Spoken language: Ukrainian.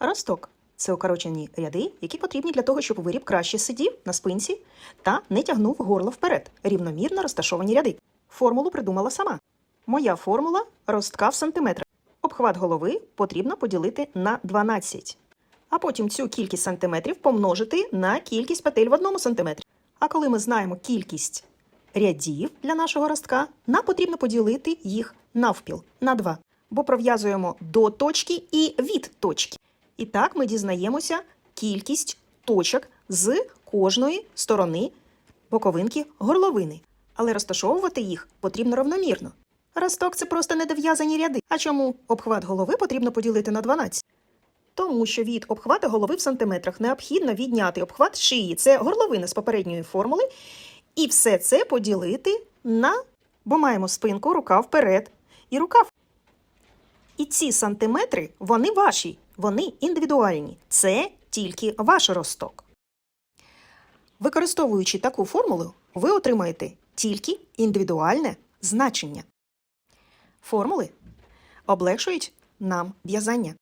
Росток це укорочені ряди, які потрібні для того, щоб виріб краще сидів на спинці та не тягнув горло вперед. Рівномірно розташовані ряди. Формулу придумала сама. Моя формула ростка в сантиметрах. Обхват голови потрібно поділити на 12. А потім цю кількість сантиметрів помножити на кількість петель в одному сантиметрі. А коли ми знаємо кількість рядів для нашого ростка, нам потрібно поділити їх навпіл на 2, бо пров'язуємо до точки і від точки. І так ми дізнаємося кількість точок з кожної сторони боковинки горловини. Але розташовувати їх потрібно равномірно. Росток це просто недов'язані ряди. А чому обхват голови потрібно поділити на 12? Тому що від обхвата голови в сантиметрах необхідно відняти обхват шиї. Це горловина з попередньої формули. І все це поділити на, бо маємо спинку, рука вперед і рукав. І ці сантиметри, вони ваші, вони індивідуальні. Це тільки ваш росток. Використовуючи таку формулу, ви отримаєте тільки індивідуальне значення. Формули облегшують нам в'язання.